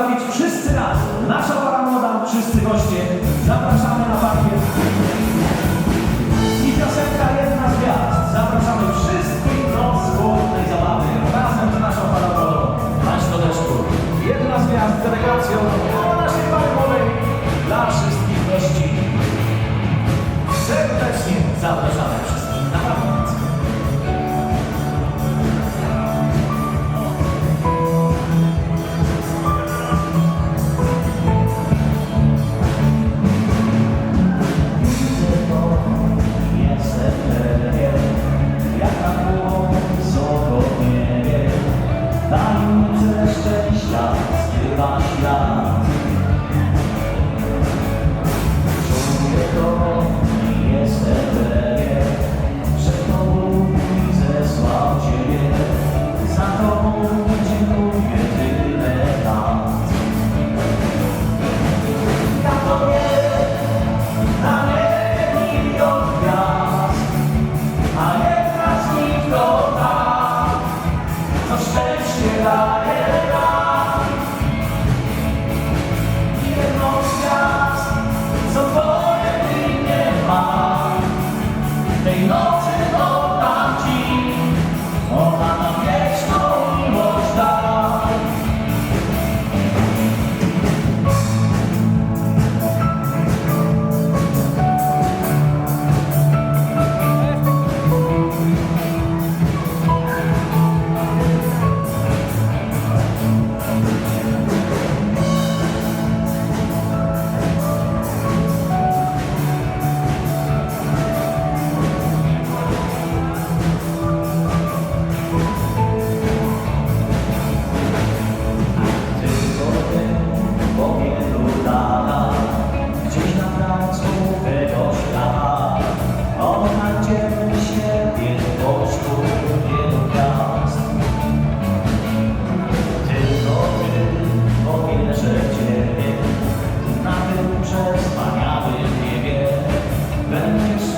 bawić wszyscy nas. Nasza para młoda, wszyscy goście. Zapraszamy na parkiet. I piosenka jedna z gwiazd. Zapraszamy wszystkich do wspólnej zabawy. Razem z naszą parą młodą. Na środeczku. Jedna z gwiazd z delegacją do naszej pary młodej. Dla wszystkich gości. Serdecznie zapraszamy wszystkich. szczęście daje nam.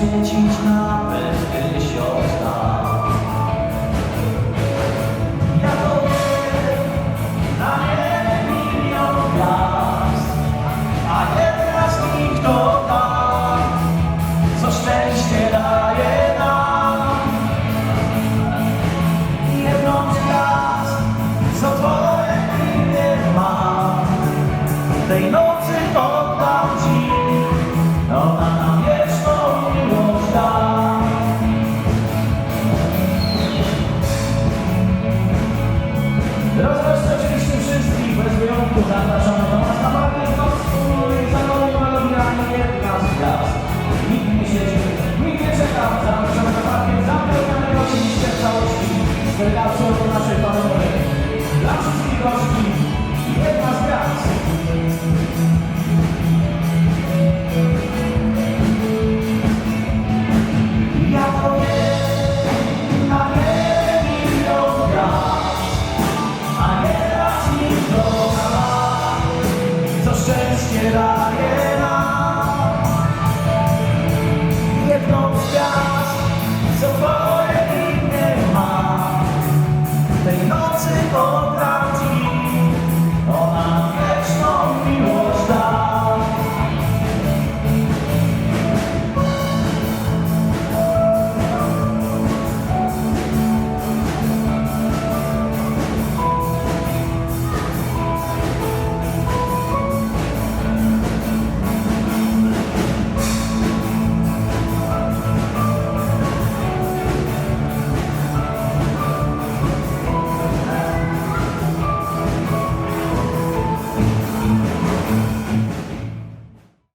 轻轻唱。Pregação